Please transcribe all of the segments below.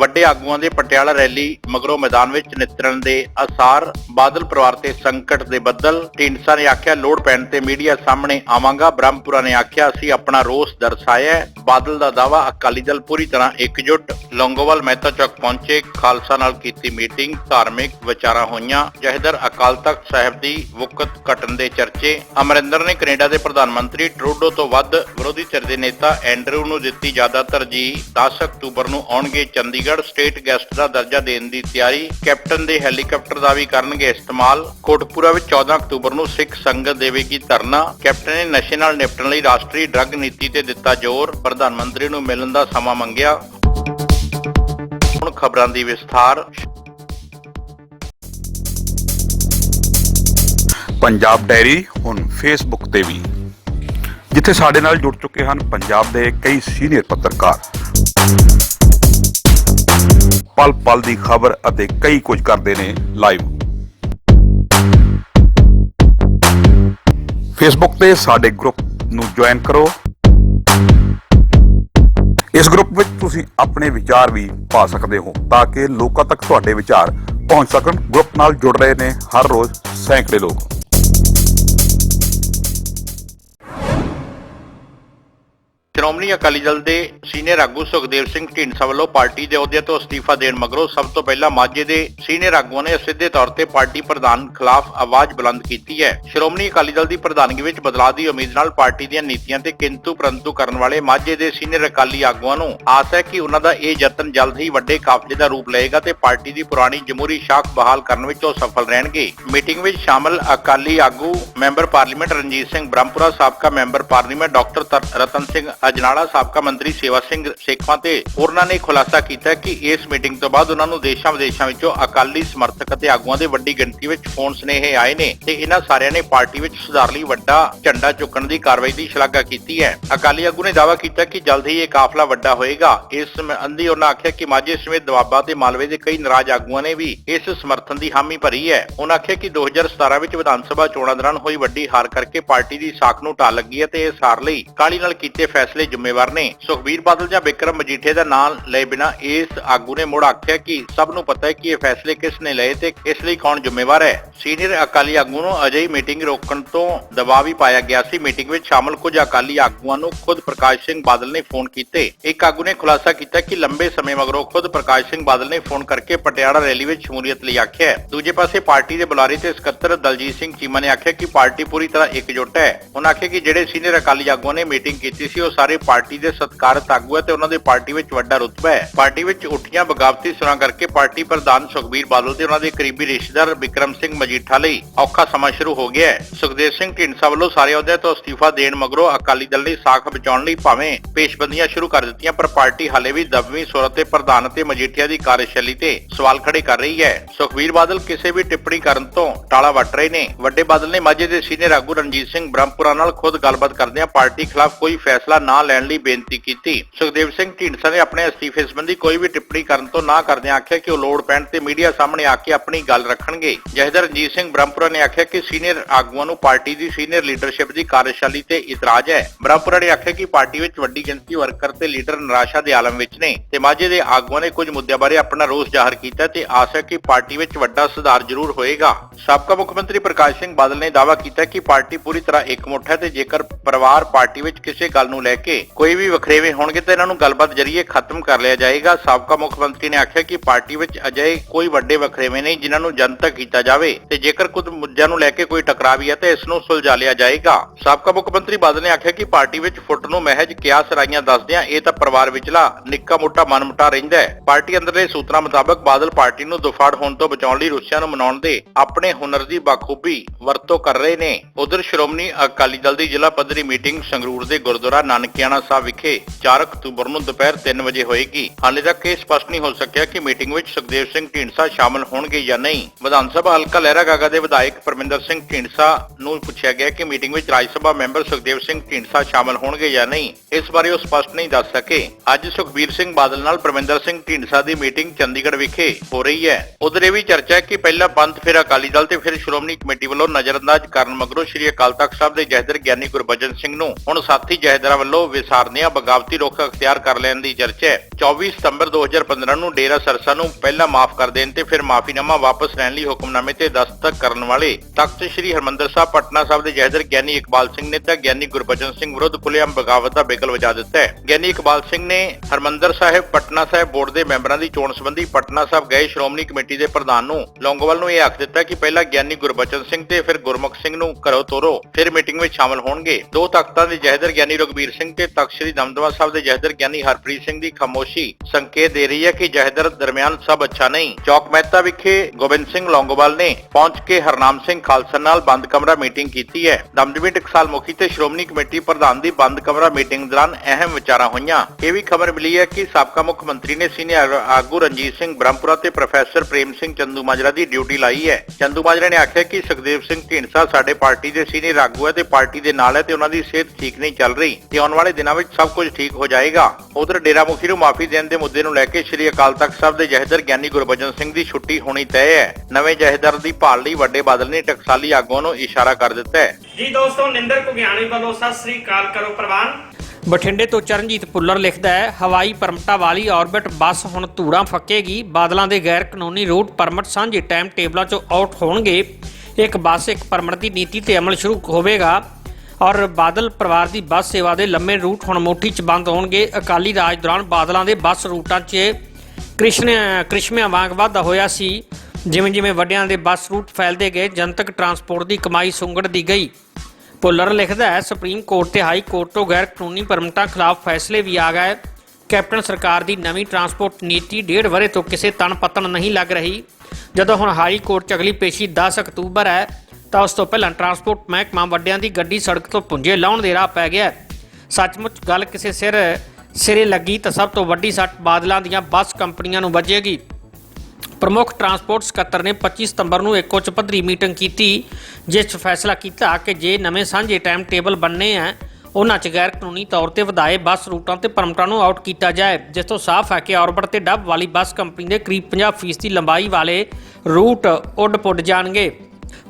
ਵੱਡੇ ਆਗੂਆਂ ਦੇ ਪਟਿਆਲਾ ਰੈਲੀ ਮਗਰੋਂ ਮੈਦਾਨ ਵਿੱਚ ਨਿਤਰਨ ਦੇ ਅਸਾਰ, ਬਾਦਲ ਪਰਿਵਾਰ ਤੇ ਸੰਕਟ ਦੇ ਬੱਦਲ, ਢੀਂਡਸਾ ਨੇ ਆਖਿਆ ਲੋੜ ਪੈਣ ਤੇ ਮੀਡੀਆ ਸਾਹਮਣੇ ਆਵਾਂਗਾ, ਬ੍ਰਹਮਪੁਰਾ ਨੇ ਆਖਿਆ ਅਸੀਂ ਆਪਣਾ ਰੋਸ ਦਰਸਾਇਆ ਬਾਦਲ ਦਾ ਦਾਵਾ ਅਕਾਲੀ ਦਲ ਪੂਰੀ ਤਰ੍ਹਾਂ ਇਕਜੁੱਟ। ਲੌਂਗੋਵਾਲ ਮਹਿਤਾ ਚੌਕ ਪਹੁੰਚੇ, ਖਾਲਸਾ ਨਾਲ ਕੀਤੀ ਮੀਟਿੰਗ, ਧਾਰਮਿਕ ਵਿਚਾਰਾਂ ਹੋਈਆਂ। ਜਹਦਰ ਅਕਾਲ ਤਖਤ ਸਾਹਿਬ ਦੀ ਵਕਤ ਘਟਣ ਦੇ ਚਰਚੇ। ਅਮਰਿੰਦਰ ਨੇ ਕੈਨੇਡਾ ਦੇ ਪ੍ਰਧਾਨ ਮੰਤਰੀ ਟਰੂਡੋ ਤੋਂ ਵੱਧ ਵਿਰੋਧੀ ਧਿਰ ਦੇ ਨੇਤਾ ਐਂਡਰੂ ਨੂੰ ਦਿੱਤੀ ਜ਼ਿਆਦਾ ਤਰਜੀਹ 10 ਅਕਤੂਬਰ ਨੂੰ ਆਉਣਗੇ ਚੰਡੀਗੜ੍ਹ। ਸਟੇਟ ਗੈਸਟ ਦਾ ਦਰਜਾ ਦੇਣ ਦੀ ਤਿਆਰੀ। ਕੈਪਟਨ ਦੇ ਹੈਲੀਕਾਪਟਰ ਦਾ ਵੀ ਕਰਨਗੇ ਇਸਤੇਮਾਲ। ਕੋਟਪੂਰਾ ਵਿੱਚ 14 ਅਕਤੂਬਰ ਨੂੰ ਸਿੱਖ ਸੰਗਤ ਦੇਵੇਗੀ ਧਰਨਾ। ਕੈਪਟਨ ਨੇ ਨਸ਼ੇ ਨਾਲ ਨਿਪਟਣ ਲਈ ਰਾਸ਼ਟਰੀ ਡਰੱਗ ਨੀਤੀ ਤੇ ਦਿੱਤਾ ਜ਼ੋਰ। ਪ੍ਰਧਾਨ ਮੰਤਰੀ ਨੂੰ ਮਿਲਣ ਦਾ ਸਮਾਂ ਮੰਗਿਆ। ਹੁਣ ਖਬਰਾਂ ਦੀ ਵਿਸਥਾਰ। ਪੰਜਾਬ ਡੈਰੀ ਹੁਣ ਫੇਸਬੁੱਕ ਤੇ ਵੀ। ਜਿੱਥੇ ਸਾਡੇ ਨਾਲ ਜੁੜ ਚੁੱਕੇ ਹਨ ਪੰਜਾਬ ਦੇ ਕਈ ਸੀਨੀਅਰ ਪੱਤਰਕਾਰ। ਪਲ ਪਲ ਦੀ ਖਬਰ ਅਤੇ ਕਈ ਕੁਝ ਕਰਦੇ ਨੇ ਲਾਈਵ। ਫੇਸਬੁੱਕ ਤੇ ਸਾਡੇ ਗਰੁੱਪ ਨੂੰ ਜੁਆਇਨ ਕਰੋ। ਇਸ ਗਰੁੱਪ ਵਿੱਚ ਤੁਸੀਂ ਆਪਣੇ ਵਿਚਾਰ ਵੀ ਪਾ ਸਕਦੇ ਹੋ ਤਾਂ ਕਿ ਲੋਕਾਂ ਤੱਕ ਤੁਹਾਡੇ ਵਿਚਾਰ ਪਹੁੰਚ ਸਕਣ। ਗਰੁੱਪ ਨਾਲ ਜੁੜ ਰਹੇ ਨੇ ਹਰ ਰੋਜ਼ ਸੈਂਕੜੇ ਲੋਕ। ਸ਼੍ਰੋਮਣੀ ਅਕਾਲੀ ਦਲ ਦੇ ਸੀਨੀਅਰ ਆਗੂ ਸੁਖਦੇਵ ਸਿੰਘ ਢੀਂਡਸਾ ਵੱਲੋਂ ਪਾਰਟੀ ਦੇ ਅਹੁਦੇ ਤੋਂ ਅਸਤੀਫਾ ਦੇਣ ਮਗਰੋਂ ਸਭ ਤੋਂ ਪਹਿਲਾਂ ਮਾਝੇ ਦੇ ਸੀਨੀਅਰ ਆਗੂਆਂ ਨੇ ਸਿੱਧੇ ਤੌਰ ਤੇ ਪਾਰਟੀ ਪ੍ਰਧਾਨ ਖਿਲਾਫ ਆਵਾਜ਼ ਬੁਲੰਦ ਕੀਤੀ ਹੈ। ਸ਼੍ਰੋਮਣੀ ਅਕਾਲੀ ਦਲ ਦੀ ਪ੍ਰਧਾਨਗੀ ਵਿੱਚ ਬਦਲਾਅ ਦੀ ਉਮੀਦ ਨਾਲ ਪਾਰਟੀ ਦੀਆਂ ਨੀਤੀਆਂ ਤੇ ਕਿੰਤੂ ਪਰੰਤੂ ਕਰਨ ਵਾਲੇ ਮਾਝੇ ਦੇ ਸੀਨੀਅਰ ਅਕਾਲੀ ਆਗੂਆਂ ਨੂੰ ਆਸ ਹੈ ਕਿ ਉਹਨਾਂ ਦਾ ਇਹ ਯਤਨ ਜਲਦ ਹੀ ਵੱਡੇ ਕਾਫਲੇ ਦਾ ਰੂਪ ਲਏਗਾ ਤੇ ਪਾਰਟੀ ਦੀ ਪੁਰਾਣੀ ਜਮਹੂਰੀ ਸ਼ਾਖ ਬਹਾਲ ਕਰਨ ਵਿੱਚ ਉਹ ਸਫਲ ਰਹਿਣਗੇ। ਮੀਟਿੰਗ ਵਿੱਚ ਸ਼ਾਮਲ ਅਕਾਲੀ ਆਗੂ ਮੈਂਬਰ ਪਾਰਲੀਮੈਂਟ ਰਣਜੀਤ ਸਿੰਘ ਬ੍ਰਹਮਪੁਰਾ, ਸਾਬਕਾ member parliament doctor Ratan Singh Ajnala ਸਾਬਕਾ ਮੰਤਰੀ ਸੇਵਾ ਸਿੰਘ ਸੇਖਵਾਂ ਤੇ ਹੋਰਨਾਂ ਨੇ ਖੁਲਾਸਾ ਕੀਤਾ ਕਿ ਇਸ ਮੀਟਿੰਗ ਤੋਂ ਬਾਅਦ ਉਹਨਾਂ ਨੂੰ ਦੇਸ਼ਾਂ ਵਿਦੇਸ਼ਾਂ ਵਿੱਚੋਂ ਅਕਾਲੀ ਸਮਰਥਕ ਅਤੇ ਆਗੂਆਂ ਦੇ ਵੱਡੀ ਗਿਣਤੀ ਵਿੱਚ ਫੋਨ ਸੁਨੇਹੇ ਆਏ ਨੇ ਤੇ ਇਹਨਾਂ ਸਾਰਿਆਂ ਨੇ ਪਾਰਟੀ ਵਿੱਚ ਸੁਧਾਰ ਲਈ ਵੱਡਾ ਝੰਡਾ ਚੁੱਕਣ ਦੀ ਕਾਰਵਾਈ ਦੀ ਸ਼ਲਾਘਾ ਕੀਤੀ ਹੈ। ਅਕਾਲੀ ਆਗੂ ਨੇ ਦਾਅਵਾ ਕੀਤਾ ਕਿ ਜਲਦ ਹੀ ਇਹ ਕਾਫਲਾ ਵੱਡਾ ਹੋਏਗਾ। ਇਸ ਸੰਬੰਧੀ ਉਹਨਾਂ ਆਖਿਆ ਕਿ ਮਾਝੇ ਸਮੇਤ ਦੁਆਬਾ ਤੇ ਮਾਲਵੇ ਦੇ ਕਈ ਨਾਰਾਜ਼ ਆਗੂਆਂ ਨੇ ਵੀ ਇਸ ਸਮਰਥਨ ਦੀ ਹਾਮੀ ਭਰੀ ਹੈ। ਉਹਨਾਂ ਆਖਿਆ ਕਿ 2017 ਵਿੱਚ ਵਿਧਾਨ ਸਭਾ ਚੋਣਾਂ ਦੌਰਾਨ ਹੋਈ ਵੱਡੀ ਹਾਰ ਕਰਕੇ ਪਾਰਟੀ ਦੀ ਸਾਖ ਨੂੰ ਢਾਲ ਲੱਗੀ ਹੈ ਤੇ ਇਸ ਹਾਰ ਲਈ ਕਾਲੀ ਨਾਲ ਕੀਤੇ ਫੈਸਲੇ ਜ਼ਿੰਮੇਵਾਰ ਨੇ। ਸੁਖਬੀਰ ਬਾਦਲ ਜਾਂ ਵਿਕਰਮ ਮਜੀਠੇ ਦਾ ਨਾਮ ਲਏ ਬਿਨਾ ਇਸ ਆਗੂ ਨੇ ਮੁੜ ਆਖਿਆ ਕਿ ਸਭ ਨੂੰ ਪਤਾ ਹੈ ਕਿ ਇਹ ਫੈਸਲੇ ਕਿਸ ਨੇ ਲਏ ਤੇ ਇਸ ਲਈ ਕੌਣ ਜ਼ਿੰਮੇਵਾਰ ਹੈ। ਸੀਨੀਅਰ ਅਕਾਲੀ ਆਗੂ ਨੂੰ ਅਜਿਹੀ ਮੀਟਿੰਗ ਰੋਕਣ ਤੋਂ ਦਬਾਅ ਵੀ ਪਾਇਆ ਗਿਆ ਸੀ। ਮੀਟਿੰਗ ਵਿੱਚ ਸ਼ਾਮਲ ਕੁਝ ਅਕਾਲੀ ਆਗੂਆਂ ਨੂੰ ਖੁਦ ਪ੍ਰਕਾਸ਼ ਸਿੰਘ ਬਾਦਲ ਨੇ ਫੋਨ ਕੀਤੇ। ਇੱਕ ਆਗੂ ਨੇ ਖੁਲਾਸਾ ਕੀਤਾ ਕਿ ਲੰਬੇ ਸਮੇਂ ਮਗਰੋਂ ਖੁਦ ਪ੍ਰਕਾਸ਼ ਸਿੰਘ ਬਾਦਲ ਨੇ ਫੋਨ ਕਰਕੇ ਪਟਿਆਲਾ ਰੈਲੀ ਵਿੱਚ ਸ਼ਮੂਲੀਅਤ ਲਈ ਆਖਿਆ ਦੂਜੇ ਪਾਸੇ ਪਾਰਟੀ ਦੇ ਬੁਲਾਰੇ ਤੇ ਸਕੱਤਰ ਦਲਜੀਤ ਸਿੰਘ ਚੀਮਾ ਨੇ ਆਖਿਆ ਕਿ ਪਾਰਟੀ ਪੂਰੀ ਤਰ੍ਹਾਂ ਇਕਜੁੱਟ ਹੈ। ਉਹਨਾਂ ਆਖਿਆ ਕਿ ਜਿਹੜੇ ਸੀਨੀਅਰ ਅਕਾਲੀ ਆਗੂਆਂ ਨੇ ਮੀਟਿੰਗ ਕੀਤੀ ਸੀ, ਉਹ ਸਾਰੇ ਪਾਰਟੀ ਦੇ ਸਤਿਕਾਰਤ ਆਗੂ ਹੈ ਤੇ ਉਹਨਾਂ ਦੇ ਪਾਰਟੀ ਵਿੱਚ ਵੱਡਾ ਰੁਤਬਾ ਹੈ। ਪਾਰਟੀ ਵਿੱਚ ਉੱਠੀਆਂ ਬਗਾਵਤੀ ਸੁਰਾਂ ਕਰਕੇ ਪਾਰਟੀ ਪ੍ਰਧਾਨ ਸੁਖਬੀਰ ਬਾਦਲ ਤੇ ਉਹਨਾਂ ਦੇ ਕਰੀਬੀ ਰਿਸ਼ਤੇਦਾਰ ਵਿਕਰਮ ਸਿੰਘ ਮਜੀਠਾ ਲਈ ਔਖਾ ਸਮਾਂ ਸ਼ੁਰੂ ਹੋ ਗਿਆ ਹੈ। ਸੁਖਦੇਵ ਸਿੰਘ ਢੀਂਡਸਾ ਵੱਲੋਂ ਸਾਰੇ ਅਹੁਦਿਆਂ ਤੋਂ ਅਸਤੀਫਾ ਦੇਣ ਮਗਰੋਂ ਅਕਾਲੀ ਦਲ ਨੇ ਸਾਖ ਬਚਾਉਣ ਲਈ ਭਾਵੇਂ ਪੇਸ਼ਬੰਦੀਆਂ ਸ਼ੁਰੂ ਕਰ ਦਿੱਤੀਆਂ, ਪਰ ਪਾਰਟੀ ਹਾਲੇ ਵੀ ਦਬਵੀਂ ਸੁਰਤ ਤੇ ਪ੍ਰਧਾਨ ਅਤੇ ਮਜੀਠੀਆ ਦੀ ਕਾਰਜਸ਼ੈਲੀ ਤੇ ਸਵਾਲ ਖੜੇ ਕਰ ਰਹੀ ਹੈ। ਸੁਖਬੀਰ ਬਾਦਲ ਕਿਸੇ ਵੀ ਟਿੱਪਣੀ ਕਰਨ ਤੋਂ ਟਾਲਾ ਵੱਟ ਰਹੇ ਨੇ। ਵੱਡੇ ਬਾਦਲ ਨੇ ਮਾਝੇ ਦੇ ਸੀਨੀਅਰ ਆਗੂ ਰਣਜੀਤ ਸਿੰਘ ਬ੍ਰਹਮਪੁਰਾ ਨਾਲ ਖੁਦ ਗੱਲਬਾਤ ਕਰਦਿਆਂ ਪਾਰਟੀ ਖਿਲਾਫ ਕੋਈ ਫੈਸਲਾ ਨਾ ਲੈਣ ਲਈ ਬੇਨਤੀ ਕੀਤੀ। ਸੁਖਦੇਵ ਸਿੰਘ ਢੀਂਡਸਾ ਨੇ ਆਪਣੇ ਅਸਤੀਫੇ ਸੰਬੰਧੀ ਕੋਈ ਵੀ ਟਿੱਪਣੀ ਕਰਨ ਤੋਂ ਨਾ ਕਰਦਿਆਂ ਆਖਿਆ ਕਿ ਉਹ ਲੋੜ ਪੈਣ ਤੇ ਮੀਡੀਆ ਸਾਹਮਣੇ ਆ ਕੇ ਆਪਣੀ ਗੱਲ ਰੱਖਣਗੇ। ਜਹਦਰ ਰਣਜੀਤ ਸਿੰਘ ਬ੍ਰਹਮਪੁਰਾ ਨੇ ਆਖਿਆ ਕਿ ਸੀਨੀਅਰ ਆਗੂਆਂ ਨੂੰ ਪਾਰਟੀ ਦੀ ਸੀਨੀਅਰ ਲੀਡਰਸ਼ਿਪ ਦੀ ਕਾਰਜਸ਼ੈਲੀ ਤੇ ਇਤਰਾਜ਼ ਹੈ। ਬ੍ਰਹਮਪੁਰਾ ਨੇ ਆਖਿਆ ਕਿ ਪਾਰਟੀ ਵਿੱਚ ਵੱਡੀ ਗਿਣਤੀ ਵਰਕਰ ਤੇ ਲੀਡਰ ਨਿਰਾਸ਼ਾ ਦੇ ਆਲਮ ਵਿੱਚ ਨੇ ਤੇ ਮਾਝੇ ਦੇ ਆਗੂਆਂ ਨੇ ਕੁਝ ਮੁੱਦਿਆਂ ਬਾਰੇ ਆਪਣਾ ਰੋਸ ਜ਼ਾਹਰ ਕੀਤਾ ਤੇ ਆਸ ਹੈ ਕਿ ਪਾਰਟੀ ਵਿੱਚ ਵੱਡਾ ਸੁਧਾਰ ਜ਼ਰੂਰ ਹੋਏਗਾ। ਸਾਬਕਾ ਮੁੱਖ ਮੰਤਰੀ ਪ੍ਰਕਾਸ਼ ਸਿੰਘ ਬਾਦਲ ਨੇ ਦਾਅਵਾ ਕੀਤਾ ਕਿ ਪਾਰਟੀ ਪੂਰੀ ਤਰ੍ਹਾਂ ਇਕਮੁੱਠ ਹੈ ਤੇ ਜੇਕਰ ਪਰਿਵਾਰ ਪਾਰਟੀ ਵਿੱਚ ਕਿਸੇ ਗੱਲ ਨੂੰ ਲੈ ਕੇ ਕੋਈ ਵੀ ਵਖਰੇਵੇਂ ਹੋਣਗੇ ਤਾਂ ਇਹਨਾਂ ਨੂੰ ਗੱਲਬਾਤ ਜਰੀਏ ਖਤਮ ਕਰ ਲਿਆ ਜਾਏਗਾ। ਸਾਬਕਾ ਮੁੱਖ ਮੰਤਰੀ ਨੇ ਆਖਿਆ ਕਿ ਪਾਰਟੀ ਵਿੱਚ ਅਜਿਹੇ ਕੋਈ ਵੱਡੇ ਵਖਰੇਵੇਂ ਨਹੀਂ ਜਿਨ੍ਹਾਂ ਨੂੰ ਜਨਤਕ ਕੀਤਾ ਜਾਵੇ ਤੇ ਜੇਕਰ ਕੁਝ ਮੁੱਦਿਆਂ ਨੂੰ ਲੈ ਕੇ ਕੋਈ ਟਕਰਾਅ ਵੀ ਹੈ ਤਾਂ ਇਸ ਨੂੰ ਸੁਲਝਾ ਲਿਆ ਜਾਏਗਾ। ਸਾਬਕਾ ਮੁੱਖ ਮੰਤਰੀ ਬਾਦਲ ਨੇ ਆਖਿਆ ਕਿ ਪਾਰਟੀ ਵਿੱਚ ਫੁੱਟ ਨੂੰ ਮਹਿਜ ਕਿਆਸ ਰਾਈਆਂ ਦੱਸਦਿਆਂ ਇਹ ਤਾਂ ਪਰਿਵਾਰ ਵਿਚਲਾ ਨਿੱਕਾ ਮੋਟਾ ਮਨਮਟਾ ਰਹਿੰਦਾ ਹੈ। ਪਾਰਟੀ ਅੰਦਰਲੇ ਸੂਤਰਾਂ ਮੁਤਾਬਕ ਬਾਦਲ ਪਾਰਟੀ ਨੂੰ ਦੁਫਾੜ ਹੋਣ ਤੋਂ ਬਚਾਉਣ ਲਈ ਰੁੱਸਿਆਂ ਨੂੰ ਮਨਾਉਣ ਦੇ ਆਪਣੇ ਹੁਨਰ ਦੀ ਬਾਖੂਬੀ ਵਰਤੋਂ ਕਰ ਰਹੇ ਨੇ। ਉਧਰ ਸ਼੍ਰੋਮਣੀ ਅਕਾਲੀ ਦਲ ਦੀ ਜ਼ਿਲ੍ਹਾ ਪੱਧਰੀ ਮੀਟਿੰਗ ਸੰਗਰੂਰ ਦੇ ਗੁਰਦੁਆਰਾ ਨਾਨਕ ਨਾਨਕਿਆਣਾ ਸਾਹਿਬ ਵਿਖੇ 4 ਅਕਤੂਬਰ ਨੂੰ ਦੁਪਹਿਰ 3 ਵਜੇ ਹੋਏਗੀ। ਹਾਲੇ ਤੱਕ ਇਹ ਸਪਸ਼ਟ ਨਹੀਂ ਹੋ ਸਕਿਆ ਕਿ ਮੀਟਿੰਗ ਵਿੱਚ ਸੁਖਦੇਵ ਸਿੰਘ ਢੀਂਡਸਾ ਸ਼ਾਮਲ ਹੋਣਗੇ ਜਾਂ ਨਹੀਂ। ਵਿਧਾਨ ਸਭਾ ਹਲਕਾ ਲਹਿਰਾ ਦੇ ਵਿਧਾਇਕ ਪਰਮਿੰਦਰ ਸਿੰਘ ਢੀਂਡਸਾ ਨੂੰ ਪੁੱਛਿਆ ਗਿਆ ਕਿ ਮੀਟਿੰਗ ਵਿੱਚ ਰਾਜ ਸਭਾ ਮੈਂਬਰ ਸੁਖਦੇਵ ਸਿੰਘ ਢੀਂਡਸਾ ਸ਼ਾਮਲ ਹੋਣਗੇ ਜਾਂ ਨਹੀਂ। ਇਸ ਬਾਰੇ ਉਹ ਸਪਸ਼ਟ ਨਹੀਂ ਦੱਸ ਸਕੇ। ਅੱਜ ਸੁਖਬੀਰ ਸਿੰਘ ਬਾਦਲ ਨਾਲ ਪਰਮਿੰਦਰ ਸਿੰਘ ਢੀਂਡਸਾ ਦੀ ਮੀਟਿੰਗ ਚੰਡੀਗੜ੍ਹ ਵਿਖੇ ਹੋ ਰਹੀ ਹੈ। ਉਧਰ ਇਹ ਵੀ ਚਰਚਾ ਹੈ ਕਿ ਪਹਿਲਾਂ ਪੰਥ, ਫਿਰ ਅਕਾਲੀ ਦਲ ਤੇ ਫਿਰ ਸ਼੍ਰੋਮਣੀ ਕਮੇਟੀ ਵੱਲੋਂ ਨਜ਼ਰਅੰਦਾਜ਼ ਕਰਨ ਮਗਰੋਂ ਸ੍ਰੀ ਅਕਾਲ ਤਖਤ ਸਾਹਿਬ ਦੇ ਜਹਦਰ ਗਿਆਨੀ ਗੁਰਬਚਨ ਸਿੰਘ ਨੂੰ ਹੁਣ ਸਾਥੀ ਜਹਦਰਾਂ ਵੱਲੋਂ ਵਿਸਾਰਨਿਆ ਬਗਾਵਤੀ ਰੁਖ ਅਖਤਿਆਰ ਕਰ ਲੈਣ ਦੀ ਚਰਚਾ ਹੈ। 24 ਸਤੰਬਰ 2015 ਨੂੰ ਡੇਰਾ ਸਰਸਾ ਨੂੰ ਪਹਿਲਾਂ ਮਾਫ ਕਰ ਦੇਣ ਤੇ ਫਿਰ ਮਾਫੀਨਾਮਾ ਵਾਪਸ ਲੈਣ ਲਈ ਹੁਕਮਨਾਮੇ ਤੇ ਦਸਤਖਤ ਕਰਨ ਵਾਲੇ ਤਖਤ ਸ੍ਰੀ ਹਰਮੰਦਰ ਸਾਹਿਬ, ਪਟਨਾ ਸਾਹਿਬ ਦੇ ਜਹਦਰ ਗਿਆਨੀ ਇਕਬਾਲ ਸਿੰਘ ਨੇ ਤਾਂ ਗਿਆਨੀ ਗੁਰਬਚਨ ਸਿੰਘ ਵਿਰੁੱਧ ਖੁੱਲ੍ਹੇਆਮ ਬਗਾਵਤ ਦਾ ਬਿਗਲ ਵਜਾ ਦਿੱਤਾ ਹੈ। ਗਿਆਨੀ ਇਕਬਾਲ ਸਿੰਘ ਨੇ ਹਰਮੰਦਰ ਸਾਹਿਬ, ਪਟਨਾ ਸਾਹਿਬ ਬੋਰਡ ਦੇ ਮੈਂਬਰਾਂ ਦੀ ਚੋਣ ਸੰਬੰਧੀ ਪਟਨਾ ਸਾਹਿਬ ਗਏ ਸ਼੍ਰੋਮਣੀ ਕਮੇਟੀ ਦੇ ਪ੍ਰਧਾਨ ਨੂੰ ਲੌਂਗੋਵਾਲ ਨੂੰ ਇਹ ਆਖ ਦਿੱਤਾ ਕਿ ਪਹਿਲਾਂ ਗਿਆਨੀ ਗੁਰਬਚਨ ਸਿੰਘ ਤੇ ਫਿਰ ਗੁਰਮੁਖ ਸਿੰਘ ਨੂੰ ਘਰੋਂ ਤੋਰੋ, ਫਿਰ ਮੀਟਿੰਗ ਵਿੱਚ ਸ਼ਾਮਲ ਹੋਣਗੇ। ਦੋ ਤਖਤਾਂ ਦੇ ਜਹਦਰ ਗਿਆਨੀ ਰਘਬੀਰ ਸਿੰਘ ਤੇ ਤਖਤ ਸ੍ਰੀ ਦਮਦਮਾ ਸਾਹਿਬ ਦੇ ਜਹਦਰ ਗਿਆਨੀ ਹਰਪ੍ਰੀਤ ਸਿੰਘ ਦੀ ਖਾਮੋਸ਼ੀ ਸੰਕੇਤ ਦੇ ਰਹੀ ਹੈ ਕਿ ਜਹਦਰ ਦਰਮਿਆਨ ਸਭ ਅੱਛਾ ਨਹੀਂ। ਚੌਕ ਮਹਿਤਾ ਵਿਖੇ ਗੋਬਿੰਦ ਸਿੰਘ ਲੌਂਗੋਵਾਲ ਨੇ ਪਹੁੰਚ ਕੇ ਹਰਨਾਮ ਸਿੰਘ ਖਾਲਸਾ ਨਾਲ ਬੰਦ ਕਮਰਾ ਮੀਟਿੰਗ ਕੀਤੀ ਹੈ। ਦਮਦਮੀ ਟਕਸਾਲ ਮੁਖੀ ਤੇ ਸ਼੍ਰੋਮਣੀ ਕਮੇਟੀ ਪ੍ਰਧਾਨ ਦੀ ਬੰਦ ਕਮਰਾ ਮੀਟਿੰਗ ਦੌਰਾਨ ਅਹਿਮ ਵਿਚਾਰਾਂ ਹੋਈਆਂ। ਇਹ ਵੀ ਖਬਰ ਮਿਲੀ ਹੈ ਕਿ ਸਾਬਕਾ ਮੁੱਖ ਮੰਤਰੀ ਨੇ ਸੀਨੀਅਰ ਆਗੂ ਰਣਜੀਤ ਸਿੰਘ ਬ੍ਰਹਮਪੁਰਾ ਤੇ ਪ੍ਰੋਫੈਸਰ ਪ੍ਰੇਮ ਸਿੰਘ ਚੰਦੂ ਮਾਜਰਾ ਦੀ ਡਿਊਟੀ ਲਾਈ ਹੈ। ਚੰਦੂ ਮਾਜਰਾ ਨੇ ਆਖਿਆ ਕਿ ਸੁਖਦੇਵ ਸਿੰਘ ਢੀਂਡਸਾ ਸਾਡੇ ਪਾਰਟੀ ਦੇ ਸੀਨੀਅਰ ਆਗੂ ਹੈ ਤੇ ਪਾਰਟੀ ਦੇ ਨਾਲ ਹੈ ਤੇ ਉਹਨਾਂ ਦੀ ਸਿਹਤ ਠੀਕ ਨਹੀਂ ਚੱਲ ਰਹੀ। ਤੇ ਆਉਣ ਵਾਲੇ ਦਿਨਾਂ ਵਿੱਚ ਸਭ ਕੁਝ ਠੀਕ ਹੋ ਜਾਏਗਾ। ਉਧਰ ਡੇਰਾ ਮੁਖੀ ਨੂੰ ਮਾਫੀ ਦੇਣ ਦੇ ਮੁੱਦੇ ਨੂੰ ਲੈ ਕੇ ਸ੍ਰੀ ਅਕਾਲ ਤਖਤ ਸਾਹਿਬ ਦੇ ਜਹੇਦਾਰ ਗਿਆਨੀ ਗੁਰਬਚਨ ਸਿੰਘ ਦੀ ਛੁੱਟੀ ਹੋਣੀ ਤੈਅ ਹੈ। ਨਵੇਂ ਜਹੇਦਾਰ ਦੀ ਭਾਲ ਲਈ ਵੱਡੇ ਬਾਦਲ ਨੇ ਟਕਸਾਲੀ ਆਗੂਆਂ ਨੂੰ ਇਸ਼ਾਰਾ ਕਰ ਦਿੱਤਾ ਹੈ। ਜੀ ਦੋਸਤੋ ਨਿੰਦਰ ਕੁਗਿਆਣੀ ਵੱਲੋਂ ਸਤਿ ਸ੍ਰੀ ਅਕਾਲ ਕਰੋ ਪ੍ਰਵਾਨ। ਬਠਿੰਡੇ ਤੋਂ ਚਰਨਜੀਤ ਪੁੱਲਰ ਲਿਖਦਾ ਹੈ ਹਵਾਈ ਪਰਮਟਾਂ ਵਾਲੀ ਆਰਬਿਟ ਬੱਸ ਹੁਣ ਧੂੜਾਂ ਫੱਕੇਗੀ। ਬਾਦਲਾਂ ਦੇ ਗੈਰ ਕਾਨੂੰਨੀ ਰੂਟ ਪਰਮਿਟ ਸਾਂਝੇ ਟਾਈਮ ਟੇਬਲਾਂ 'ਚੋਂ ਆਊਟ ਹੋਣਗੇ। ਇੱਕ ਬੱਸ ਇੱਕ ਪਰਮਿਟ ਦੀ ਨੀਤੀ ਤੇ ਅਮਲ ਸ਼ੁਰੂ ਹੋਵੇਗਾ। ਔਰ ਬਾਦਲ ਪਰਿਵਾਰ ਦੀ ਬੱਸ ਸੇਵਾ ਦੇ ਲੰਮੇ ਰੂਟ ਹੁਣ ਮੋਠੀ 'ਚ ਬੰਦ ਹੋਣਗੇ। ਅਕਾਲੀ ਰਾਜ ਦੌਰਾਨ ਬਾਦਲਾਂ ਦੇ ਬੱਸ ਰੂਟਾਂ 'ਚ ਕ੍ਰਿਸ਼ਨ ਕ੍ਰਿਸ਼ਮਿਆਂ ਵਾਂਗ ਵਾਧਾ ਹੋਇਆ ਸੀ। ਜਿਵੇਂ ਜਿਵੇਂ ਵੱਡਿਆਂ ਦੇ ਬੱਸ ਰੂਟ ਫੈਲਦੇ ਗਏ, ਜਨਤਕ ਟਰਾਂਸਪੋਰਟ ਦੀ ਕਮਾਈ ਸੁੰਗੜਦੀ ਗਈ। ਪੁੱਲਰ ਲਿਖਦਾ ਹੈ, ਸੁਪਰੀਮ ਕੋਰਟ ਤੇ ਹਾਈ ਕੋਰਟ ਤੋਂ ਗੈਰ ਕਾਨੂੰਨੀ ਪਰਮਿਟਾਂ ਖਿਲਾਫ ਫੈਸਲੇ ਵੀ ਆ ਗਏ। ਕੈਪਟਨ ਸਰਕਾਰ ਦੀ ਨਵੀਂ ਟਰਾਂਸਪੋਰਟ ਨੀਤੀ ਡੇਢ ਵਰੇ ਤੋਂ ਕਿਸੇ ਤਣ ਪਤਨ ਨਹੀਂ ਲੱਗ ਰਹੀ। ਜਦੋਂ ਹੁਣ ਹਾਈ ਕੋਰਟ 'ਚ ਅਗਲੀ ਪੇਸ਼ੀ 10 ਅਕਤੂਬਰ ਹੈ ਤਾਂ ਉਸ ਤੋਂ ਪਹਿਲਾਂ ਟਰਾਂਸਪੋਰਟ ਮਹਿਕਮਾ ਵੱਡਿਆਂ ਦੀ ਗੱਡੀ ਸੜਕ ਤੋਂ ਪੁੰਜੇ ਲਾਉਣ ਦੇ ਰਾਹ ਪੈ ਗਿਆ ਸੱਚਮੁੱਚ ਗੱਲ ਕਿਸੇ ਸਿਰ, ਸਿਰੇ ਲੱਗੀ ਤਾਂ ਸਭ ਤੋਂ ਵੱਡੀ ਸੱਟ ਬਾਦਲਾਂ ਦੀਆਂ ਬੱਸ ਕੰਪਨੀਆਂ ਨੂੰ ਵੱਜੇਗੀ। ਪ੍ਰਮੁੱਖ ਟਰਾਂਸਪੋਰਟ ਸਕੱਤਰ ਨੇ 25 ਸਤੰਬਰ ਨੂੰ ਇੱਕ ਉੱਚ ਪੱਧਰੀ ਮੀਟਿੰਗ ਕੀਤੀ, ਜਿਸ 'ਚ ਫੈਸਲਾ ਕੀਤਾ ਕਿ ਜੇ ਨਵੇਂ ਸਾਂਝੇ ਟਾਈਮ ਟੇਬਲ ਬਣਨੇ ਆ ਉਹਨਾਂ 'ਚ ਗੈਰ ਕਾਨੂੰਨੀ ਤੌਰ ਤੇ ਵਧਾਏ ਬੱਸ ਰੂਟਾਂ ਤੇ ਪਰਮਟਾਂ ਨੂੰ ਆਊਟ ਕੀਤਾ ਜਾਏ, ਜਿਸ ਤੋਂ ਸਾਫ਼ ਹੈ ਕਿ ਆਰਬਿਟ ਤੇ ਡੱਬ ਵਾਲੀ ਬੱਸ ਕੰਪਨੀ ਦੇ ਕਰੀਬ 50% ਦੀ ਲੰਬਾਈ ਵਾਲੇ ਰੂਟ ਉੱਡ-ਪੁੱਡ ਜਾਣਗੇ।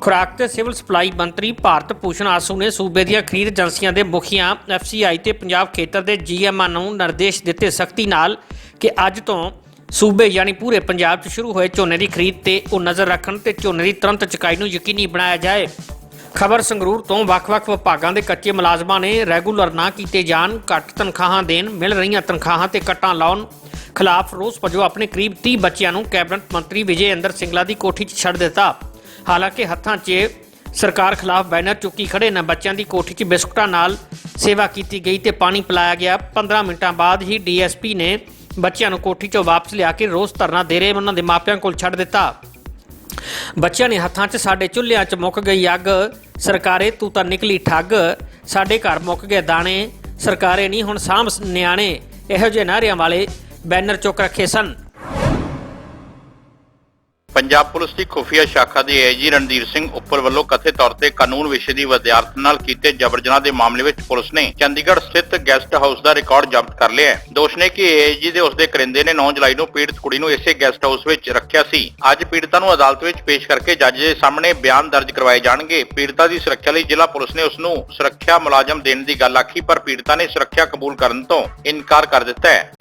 ਖੁਰਾਕ ਤੇ ਸਿਵਲ ਸਪਲਾਈ ਮੰਤਰੀ ਭਾਰਤ ਭੂਸ਼ਣ ਆਸੂ ਨੇ ਸੂਬੇ ਦੀਆਂ ਖਰੀਦ ਏਜੰਸੀਆਂ ਦੇ ਮੁਖੀਆਂ, ਐਫਸੀਆਈ ਤੇ ਪੰਜਾਬ ਖੇਤਰ ਦੇ ਜੀਐਮਆਂ ਨੂੰ ਨਿਰਦੇਸ਼ ਦਿੱਤੇ ਸਖਤੀ ਨਾਲ ਕਿ ਅੱਜ ਤੋਂ ਸੂਬੇ ਯਾਨੀ ਪੂਰੇ ਪੰਜਾਬ 'ਚ ਸ਼ੁਰੂ ਹੋਏ ਝੋਨੇ ਦੀ ਖਰੀਦ ਤੇ ਉਹ ਨਜ਼ਰ ਰੱਖਣ ਤੇ ਝੋਨੇ ਦੀ ਤੁਰੰਤ ਚੁਕਾਈ ਨੂੰ ਯਕੀਨੀ ਬਣਾਇਆ ਜਾਏ। ਖਬਰ ਸੰਗਰੂਰ ਤੋਂ ਵੱਖ-ਵੱਖ ਵਿਭਾਗਾਂ ਦੇ ਕੱਚੇ ਮੁਲਾਜ਼ਮਾਂ ਨੇ ਰੈਗੂਲਰ ਨਾ ਕੀਤੇ ਜਾਣ, ਘੱਟ ਤਨਖਾਹਾਂ ਦੇਣ, ਮਿਲ ਰਹੀਆਂ ਤਨਖਾਹਾਂ ਤੇ ਕੱਟਾਂ ਲਾਉਣ ਖਿਲਾਫ ਰੋਸ ਵਜੋਂ ਆਪਣੇ ਕਰੀਬ 30 ਬੱਚਿਆਂ ਨੂੰ ਕੈਬਨਿਟ ਮੰਤਰੀ ਵਿਜੇ ਇੰਦਰ ਸਿੰਗਲਾ ਦੀ ਕੋਠੀ 'ਚ ਛੱਡ ਦਿੱਤਾ। ਹਾਲਾਂਕਿ ਹੱਥਾਂ 'ਚ ਸਰਕਾਰ ਖਿਲਾਫ ਬੈਨਰ ਚੁੱਕੀ ਖੜੇ ਨੇ। ਬੱਚਿਆਂ ਦੀ ਕੋਠੀ 'ਚ ਬਿਸਕੁਟਾਂ ਨਾਲ ਸੇਵਾ ਕੀਤੀ ਗਈ ਤੇ ਪਾਣੀ ਪਿਲਾਇਆ ਗਿਆ। 15 ਮਿੰਟਾਂ ਬਾਅਦ ਹੀ ਡੀਐਸਪੀ ਨੇ ਬੱਚਿਆਂ ਨੂੰ ਕੋਠੀ 'ਚੋਂ ਵਾਪਸ ਲਿਆ ਕੇ ਰੋਸ ਧਰਨਾ ਦੇ ਰਹੇ ਉਹਨਾਂ ਦੇ ਮਾਪਿਆਂ ਕੋਲ ਛੱਡ ਦਿੱਤਾ। ਬੱਚਿਆਂ ਨੇ ਹੱਥਾਂ 'ਚ ਸਾਡੇ ਚੁੱਲ੍ਹਿਆਂ 'ਚ ਮੁੱਕ ਗਈ ਅੱਗ। ਸਰਕਾਰੇ, ਤੂੰ ਤਾਂ ਨਿਕਲੀ ਠੱਗ। ਸਾਡੇ ਘਰ ਮੁੱਕ ਗਏ ਦਾਣੇ। ਸਰਕਾਰੇ ਨਹੀਂ, ਹੁਣ ਸਾਂਭ ਨਿਆਣੇ। ਇਹੋ ਜਿਹੇ ਨਾਰਿਆਂ ਵਾਲੇ ਬੈਨਰ ਚੁੱਕ ਰੱਖੇ ਸਨ। ਪੰਜਾਬ ਪੁਲਿਸ ਦੀ ਖੁਫੀਆ ਸ਼ਾਖਾ ਦੇ ਏਜੀ ਰਣਧੀਰ ਸਿੰਘ ਉੱਪਰ ਵੱਲੋਂ ਕਥਿਤ ਤੌਰ ਤੇ ਕਾਨੂੰਨ ਵਿਸ਼ੇ ਦੀ ਵਿਦਿਆਰਥਣ ਨਾਲ ਕੀਤੇ ਜਬਰ ਜਨਾਹ ਦੇ ਮਾਮਲੇ ਵਿੱਚ ਪੁਲਿਸ ਨੇ ਚੰਡੀਗੜ੍ਹ ਸਥਿਤ ਗੈਸਟ ਹਾਊਸ ਦਾ ਰਿਕਾਰਡ ਜ਼ਬਤ ਕਰ ਲਿਆ ਹੈ। ਦੋਸ਼ ਨੇ ਕਿ ਏਜੀ ਦੇ ਉਸਦੇ ਕਰਿੰਦੇ ਨੇ 9 ਜੁਲਾਈ ਨੂੰ ਪੀੜਤ ਕੁੜੀ ਨੂੰ ਇਸੇ ਗੈਸਟ ਹਾਊਸ ਵਿੱਚ ਰੱਖਿਆ ਸੀ। ਅੱਜ ਪੀੜਤਾ ਨੂੰ ਅਦਾਲਤ ਵਿੱਚ ਪੇਸ਼ ਕਰਕੇ ਜੱਜ ਦੇ ਸਾਹਮਣੇ ਬਿਆਨ ਦਰਜ ਕਰਵਾਏ ਜਾਣਗੇ। ਪੀੜਤਾ ਦੀ ਸੁਰੱਖਿਆ ਲਈ ਜ਼ਿਲ੍ਹਾ ਪੁਲਿਸ ਨੇ ਉਸ ਨੂੰ ਸੁਰੱਖਿਆ ਮੁਲਾਜ਼ਮ ਦੇਣ ਦੀ ਗੱਲ ਆਖੀ, ਪਰ ਪੀੜਤਾ ਨੇ ਸੁਰੱਖਿਆ ਕਬੂਲ ਕਰਨ ਤੋਂ ਇਨਕਾਰ ਕਰ ਦਿੱਤਾ ਹੈ।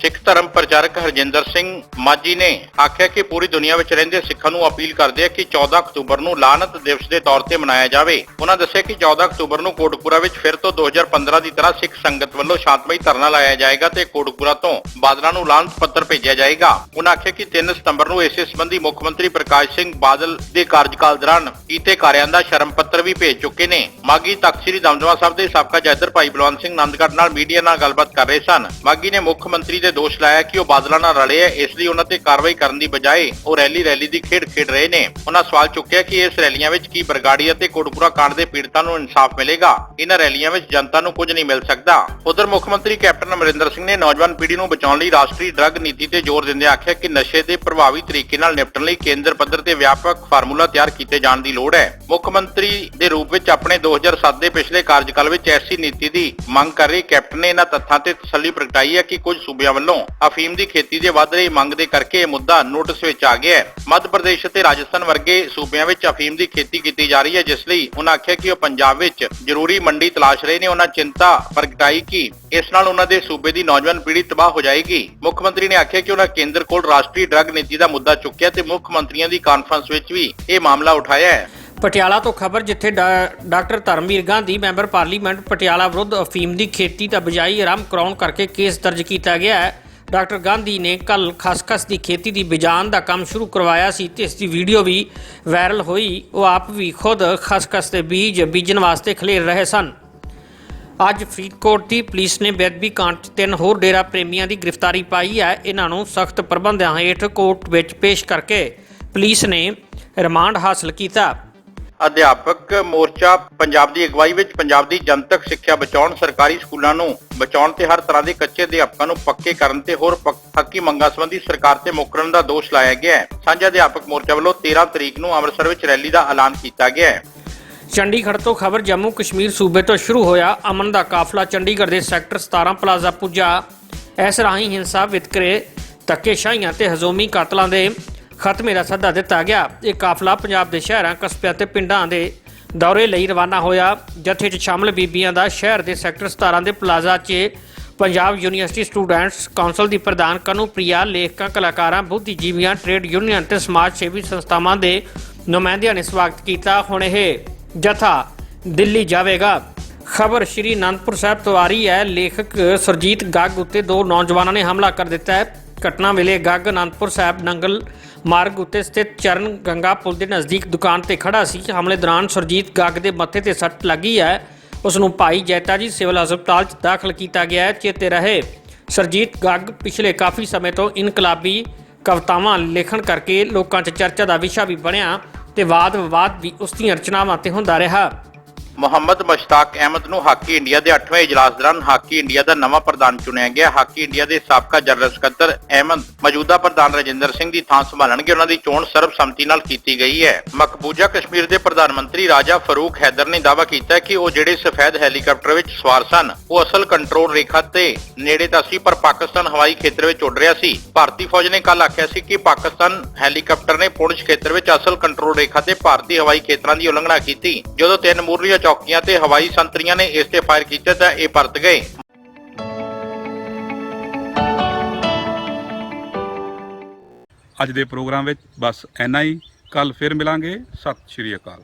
ਸਿੱਖ ਧਰਮ ਪ੍ਰਚਾਰਕ ਹਰਜਿੰਦਰ ਸਿੰਘ ਮਾਜੀ ਨੇ ਆਖਿਆ ਕਿ ਪੂਰੀ ਦੁਨੀਆ ਵਿੱਚ ਰਹਿੰਦੇ ਸਿੱਖਾਂ ਨੂੰ ਅਪੀਲ ਕਰਦੇ ਆ ਕਿ 14 ਅਕਤੂਬਰ ਨੂੰ ਲਾਨਤ ਦਿਵਸ ਦੇ ਤੌਰ ਤੇ ਮਨਾਇਆ ਜਾਵੇ। ਉਹਨਾਂ ਦੱਸਿਆ ਕਿ 14 ਅਕਤੂਬਰ ਨੂੰ ਕੋਟਕਪੂਰਾ ਵਿੱਚ ਫਿਰ ਤੋਂ 2015 ਦੀ ਤਰ੍ਹਾਂ ਸਿੱਖ ਸੰਗਤ ਵੱਲੋਂ ਸ਼ਾਂਤਮਈ ਧਰਨਾ ਲਾਇਆ ਜਾਏਗਾ ਤੇ ਕੋਟਕਪੂਰਾ ਤੋਂ ਬਾਦਲਾਂ ਨੂੰ ਲਾਨਤ ਪੱਤਰ ਭੇਜਿਆ ਜਾਏਗਾ। ਉਹਨਾਂ ਆਖਿਆ ਕਿ 3 ਸਤੰਬਰ ਨੂੰ ਇਸੇ ਸੰਬੰਧੀ ਮੁੱਖ ਮੰਤਰੀ ਪ੍ਰਕਾਸ਼ ਸਿੰਘ ਬਾਦਲ ਦੇ ਕਾਰਜਕਾਲ ਦੌਰਾਨ ਕੀਤੇ ਕਾਰਿਆਂ ਦਾ ਸ਼ਰਮ ਪੱਤਰ ਵੀ ਭੇਜ ਚੁੱਕੇ ਨੇ। ਮਾਗੀ ਤਖਤ ਸ੍ਰੀ ਦਮਦਮਾ ਸਾਹਿਬ ਦੇ ਸਾਬਕਾ ਜੈਦਰ ਭਾਈ ਬਲਵੰਤ ਸਿੰਘ ਨੰਦਗੜ੍ਹ ਨਾਲ ਮੀਡੀਆ ਨਾਲ ਗੱਲਬਾਤ ਕਰ ਰਹੇ ਸਨ। ਮਾਗੀ ਨੇ ਮੁੱਖ ਮੰਤਰੀ ਤੇ ਦੋਸ਼ ਲਾਇਆ ਕਿ ਉਹ ਬਾਦਲਾਂ ਨਾਲ ਰਲੇ ਹੈ, ਇਸ ਲਈ ਉਹਨਾਂ ਤੇ ਕਾਰਵਾਈ ਕਰਨ ਦੀ ਬਜਾਏ ਉਹ ਰੈਲੀ ਰੈਲੀ ਦੀ ਖੇਡ ਖੇਡ ਰਹੇ ਨੇ। ਉਹਨਾਂ ਸਵਾਲ ਚੁੱਕਿਆ ਕਿ ਇਸ ਰੈਲੀਆਂ ਵਿੱਚ ਕੀ ਬਰਗਾੜੀ ਅਤੇ ਕੋਟਪੂਰਾ ਕਾਂਡ ਦੇ ਪੀੜਤਾਂ ਨੂੰ ਇਨਸਾਫ ਮਿਲੇਗਾ? ਇਹਨਾਂ ਰੈਲੀਆਂ ਵਿੱਚ ਜਨਤਾ ਨੂੰ ਕੁਝ ਨਹੀਂ ਮਿਲ ਸਕਦਾ। ਉਧਰ ਮੁੱਖ ਮੰਤਰੀ ਕੈਪਟਨ ਅਮਰਿੰਦਰ ਸਿੰਘ ਨੇ ਨੌਜਵਾਨ ਪੀੜ੍ਹੀ ਨੂੰ ਬਚਾਉਣ ਲਈ ਰਾਸ਼ਟਰੀ ਡਰੱਗ ਨੀਤੀ ਤੇ ਜ਼ੋਰ ਦਿੰਦਿਆਂ ਆਖਿਆ ਕਿ ਨਸ਼ੇ ਦੇ ਪ੍ਰਭਾਵੀ ਤਰੀਕੇ ਨਾਲ ਨਿਪਟਣ ਲਈ ਕੇਂਦਰ ਪੱਧਰ ਤੇ ਵਿਆਪਕ ਫਾਰਮੂਲਾ ਤਿਆਰ ਕੀਤੇ ਜਾਣ ਦੀ ਲੋੜ ਹੈ। ਮੁੱਖ ਮੰਤਰੀ ਦੇ ਰੂਪ ਵਿੱਚ ਆਪਣੇ 2007 ਦੇ ਪਿਛਲੇ ਕਾਰਜਕਾਲ ਵਿੱਚ ਐਸੀ ਨੀਤੀ ਦੀ ਮੰਗ ਕਰ ਰਹੀ ਕੈਪਟਨ ਨੇ ਇਹਨਾਂ ਤੱਥਾਂ ਤੇ ਤਸੱਲੀ ਪ੍ਰਗਟਾਈ ਹੈ ਕਿ ਕੁਝ ਸੂਬਿਆਂ ਵੱਲੋਂ ਅਫੀਮ ਦੀ ਖੇਤੀ ਦੇ ਵੱਧ ਰਹੀ ਮੰਗ ਦੇ ਕਰਕੇ ਇਹ ਮੁੱਦਾ ਨੋਟਿਸ ਵਿੱਚ ਆ ਗਿਆ ਹੈ। ਮੱਧ ਪ੍ਰਦੇਸ਼ ਅਤੇ ਰਾਜਸਥਾਨ ਵਰਗੇ ਸੂਬਿਆਂ ਵਿੱਚ ਅਫੀਮ ਦੀ ਖੇਤੀ ਕੀਤੀ ਜਾ ਰਹੀ ਹੈ, ਜਿਸ ਲਈ ਉਹਨਾਂ ਆਖਿਆ ਕਿ ਉਹ ਪੰਜਾਬ ਵਿੱਚ ਜ਼ਰੂਰੀ ਮੰਡੀ ਤਲਾਸ਼ ਰਹੇ ਨੇ। ਉਹਨਾਂ ਚਿੰਤਾ ਪ੍ਰਗਟਾਈ ਕਿ ਇਸ ਨਾਲ ਉਹਨਾਂ ਦੇ ਸੂਬੇ ਦੀ ਨੌਜਵਾਨ ਪੀੜ੍ਹੀ ਤਬਾਹ ਹੋ ਜਾਏਗੀ। ਮੁੱਖ ਮੰਤਰੀ ਨੇ ਆਖਿਆ ਕਿ ਉਹਨਾਂ ਕੇਂਦਰ ਕੋਲ ਰਾਸ਼ਟਰੀ ਡਰੱਗ ਨੀਤੀ ਦਾ ਮੁੱਦਾ ਚੁੱਕਿਆ ਤੇ ਮੁੱਖ ਮੰਤਰੀਆਂ ਦੀ ਕਾਨਫਰੰਸ ਵਿੱਚ ਵੀ ਇਹ ਮਾਮਲਾ ਉਠਾਇਆ ਹੈ। ਪਟਿਆਲਾ ਤੋਂ ਖਬਰ ਜਿੱਥੇ ਡਾ- doctor Dharamvira Gandhi, member parliament Patiala ਵਿਰੁੱਧ ਅਫੀਮ ਦੀ ਖੇਤੀ ਦਾ ਬਜਾਈ ਆਰੰਭ ਕਰਾਉਣ ਕਰਕੇ ਕੇਸ ਦਰਜ ਕੀਤਾ ਗਿਆ ਹੈ। ਡਾਕਟਰ ਗਾਂਧੀ ਨੇ ਕੱਲ ਖਸਖਸ ਦੀ ਖੇਤੀ ਦੀ ਬਿਜਾਨ ਦਾ ਕੰਮ ਸ਼ੁਰੂ ਕਰਵਾਇਆ ਸੀ ਤੇ ਇਸ ਦੀ ਵੀਡੀਓ ਵੀ ਵਾਇਰਲ ਹੋਈ। ਉਹ ਆਪ ਵੀ ਖੁਦ ਖਸਖਸ ਦੇ ਬੀਜ ਬੀਜਣ ਵਾਸਤੇ ਖਲੇਰ ਰਹੇ ਸਨ। ਅੱਜ ਫਰੀਦਕੋਟ ਦੀ ਪੁਲਿਸ ਨੇ ਬੇਅਦਬੀ ਕਾਂਡ 'ਚ ਤਿੰਨ ਹੋਰ ਡੇਰਾ ਪ੍ਰੇਮੀਆਂ ਦੀ ਗ੍ਰਿਫਤਾਰੀ ਪਾਈ ਹੈ। ਇਹਨਾਂ ਨੂੰ ਸਖਤ ਪ੍ਰਬੰਧਾਂ ਹੇਠ ਕੋਰਟ ਵਿੱਚ ਪੇਸ਼ ਕਰਕੇ ਪੁਲਿਸ ਨੇ ਰਿਮਾਂਡ ਹਾਸਲ ਕੀਤਾ। ਅਧਿਆਪਕ ਮੋਰਚਾ ਪੰਜਾਬ ਦੀ ਅਗਵਾਈ ਵਿੱਚ ਪੰਜਾਬ ਦੀ ਜਨਤਕ ਸਿੱਖਿਆ ਬਚਾਉਣ, ਸਰਕਾਰੀ ਸਕੂਲਾਂ ਨੂੰ ਬਚਾਉਣ ਤੇ ਹਰ ਤਰ੍ਹਾਂ ਦੇ ਕੱਚੇ ਅਧਿਆਪਕਾਂ ਨੂੰ ਪੱਕੇ ਕਰਨ ਤੇ ਹੋਰ ਹੱਕੀ ਮੰਗਾਂ ਸੰਬੰਧੀ ਸਰਕਾਰ ਤੇ ਮੁਕਰਨ ਦਾ ਦੋਸ਼ ਲਾਇਆ ਗਿਆ ਹੈ। ਸਾਂਝਾ ਅਧਿਆਪਕ ਮੋਰਚਾ ਵੱਲੋਂ 13 ਤਰੀਕ ਨੂੰ ਅੰਮ੍ਰਿਤਸਰ ਵਿੱਚ ਰੈਲੀ ਦਾ ਐਲਾਨ ਕੀਤਾ ਗਿਆ ਹੈ। ਚੰਡੀਗੜ੍ਹ ਤੋਂ ਖਬਰ ਜੰਮੂ ਕਸ਼ਮੀਰ ਸੂਬੇ ਤੋਂ ਸ਼ੁਰੂ ਹੋਇਆ ਅਮਨ ਦਾ ਕਾਫਲਾ, ਚੰਡੀਗੜ੍ਹ ਦੇ ਸੈਕਟਰ 17 ਪਲਾਜ਼ਾ ਪੁੱਜਾ। ਇਸ ਰਾਹੀਂ ਹਿੰਸਾ, ਵਿਤਕਰੇ, ਧੱਕੇਸ਼ਾਹੀਆਂ ਤੇ ਹਜ਼ੂਮੀ ਕਾਤਲਾਂ ਦੇ ਖਤਮੇ ਦਾ ਸੱਦਾ ਦਿੱਤਾ ਗਿਆ। ਇਹ ਕਾਫਲਾ ਪੰਜਾਬ ਦੇ ਸ਼ਹਿਰਾਂ, ਕਸਬਿਆਂ ਤੇ ਪਿੰਡਾਂ ਦੇ ਦੌਰੇ ਲਈ ਰਵਾਨਾ ਹੋਇਆ। ਜਥੇ 'ਚ ਸ਼ਾਮਲ ਬੀਬੀਆਂ ਦਾ ਸ਼ਹਿਰ ਦੇ ਸੈਕਟਰ 17 ਦੇ ਪਲਾਜ਼ਾ 'ਚ ਪੰਜਾਬ ਯੂਨੀਵਰਸਿਟੀ ਸਟੂਡੈਂਟਸ ਕਾਉਂਸਲ ਦੀ ਪ੍ਰਧਾਨ ਕਨੂਪ੍ਰਿਆ, ਲੇਖਕਾਂ, ਕਲਾਕਾਰਾਂ, ਬੁੱਧੀਜੀਵੀਆਂ, ਟ੍ਰੇਡ ਯੂਨੀਅਨ ਤੇ ਸਮਾਜ ਸੇਵੀ ਸੰਸਥਾਵਾਂ ਦੇ ਨੁਮਾਇੰਦਿਆਂ ਨੇ ਸਵਾਗਤ ਕੀਤਾ। ਹੁਣ ਇਹ ਜਥਾ ਦਿੱਲੀ ਜਾਵੇਗਾ। ਖਬਰ ਸ਼੍ਰੀ ਅਨੰਦਪੁਰ ਸਾਹਿਬ ਤੋਂ ਆ ਰਹੀ ਹੈ। ਲੇਖਕ ਸਰਜੀਤ ਗੱਗ ਉੱਤੇ ਦੋ ਨੌਜਵਾਨਾਂ ਨੇ ਹਮਲਾ ਕਰ ਦਿੱਤਾ ਹੈ। ਘਟਨਾ ਵੇਲੇ ਗੱਗ ਅਨੰਦਪੁਰ ਸਾਹਿਬ ਨੰਗਲ ਮਾਰਗ ਉੱਤੇ ਸਥਿਤ ਚਰਨ ਗੰਗਾ ਪੁਲ ਦੇ ਨਜ਼ਦੀਕ ਦੁਕਾਨ ਤੇ ਖੜਾ ਸੀ। ਹਮਲੇ ਦੌਰਾਨ ਸਰਜੀਤ ਗੱਗ ਦੇ ਮੱਥੇ ਤੇ ਸੱਟ ਲੱਗੀ ਹੈ। ਉਸ ਨੂੰ ਭਾਈ ਜੈਤਾ ਜੀ ਸਿਵਲ ਹਸਪਤਾਲ 'ਚ ਦਾਖਲ ਕੀਤਾ ਗਿਆ ਹੈ। ਚੇਤੇ ਰਹੇ। ਸਰਜੀਤ ਗੱਗ ਪਿਛਲੇ ਕਾਫੀ ਸਮੇਂ ਤੋਂ ਇਨਕਲਾਬੀ ਕਵਿਤਾਵਾਂ ਲਿਖਣ ਕਰਕੇ ਲੋਕਾਂ 'ਚ ਚਰਚਾ ਦਾ ਵਿਸ਼ਾ ਵੀ ਬਣਿਆ ਤੇ ਵਾਦ ਵਿਵਾਦ ਵੀ ਉਸ ਦੀਆਂ ਰਚਨਾਵਾਂ ਤੇ ਹੁੰਦਾ ਰਿਹਾ। ਮੁਹੰਮਦ ਮਸ਼ਤਾਕ ਅਹਿਮਦ ਨੂੰ ਹਾਕੀ ਇੰਡੀਆ ਦੇ 8ਵੇਂ ਇਜਲਾਸ ਦੌਰਾਨ ਹਾਕੀ ਇੰਡੀਆ ਦਾ ਨਵਾਂ ਪ੍ਰਧਾਨ ਚੁਣਿਆ ਗਿਆ। ਹਾਕੀ ਇੰਡੀਆ ਦੇ ਸਾਬਕਾ ਜਨਰਲ ਸਕੱਤਰ ਅਹਿਮਦ, ਮੌਜੂਦਾ ਪ੍ਰਧਾਨ ਰਜਿੰਦਰ ਸਿੰਘ ਦੀ ਥਾਂ ਸੰਭਾਲਣਗੇ। ਉਹਨਾਂ ਦੀ ਚੋਣ ਸਰਬਸੰਮਤੀ ਨਾਲ ਕੀਤੀ ਗਈ ਹੈ। ਮਕਬੂਜਾ ਕਸ਼ਮੀਰ ਦੇ ਪ੍ਰਧਾਨ ਮੰਤਰੀ ਰਾਜਾ ਫਰੂਕ ਹੈਦਰ ਨੇ ਦਾਅਵਾ ਕੀਤਾ ਕਿ ਉਹ ਜਿਹੜੇ ਸਫੈਦ ਹੈਲੀਕਾਪਟਰ ਵਿੱਚ ਸਵਾਰ ਸਨ, ਉਹ ਅਸਲ ਕੰਟਰੋਲ ਰੇਖਾ ਤੇ ਨੇੜੇ ਤਾਂ ਸੀ, ਪਰ ਪਾਕਿਸਤਾਨ ਹਵਾਈ ਖੇਤਰ ਵਿੱਚ ਉੱਡ ਰਿਹਾ ਸੀ। ਭਾਰਤੀ ਫੌਜ ਨੇ ਕੱਲ ਆਖਿਆ ਸੀ ਕਿ ਪਾਕਿਸਤਾਨ ਹੈਲੀਕਾਪਟਰ ਨੇ ਪੁੰਛ ਖੇਤਰ ਵਿੱਚ ਅਸਲ ਕੰਟਰੋਲ ਰੇਖਾ ਤੇ ਭਾਰਤੀ ਹਵਾਈ ਖੇਤਰਾਂ ਦੀ ਉਲੰਘਣਾ ਕੀਤੀ, ਜਦੋਂ ਤਿੰਨ ਮੂਰਲੀਆਂ ਚੌਕੀਆਂ ਤੇ ਹਵਾਈ ਸੰਤਰੀਆਂ ਨੇ ਇਸ ਤੇ ਫਾਇਰ ਕੀਤਾ ਤਾਂ ਇਹ ਪਰਤ ਗਏ। ਅੱਜ ਦੇ ਪ੍ਰੋਗਰਾਮ ਵਿੱਚ ਬਸ ਇੰਨਾ ਹੀ। ਕੱਲ ਫਿਰ ਮਿਲਾਂਗੇ। ਸਤਿ ਸ਼੍ਰੀ ਅਕਾਲ।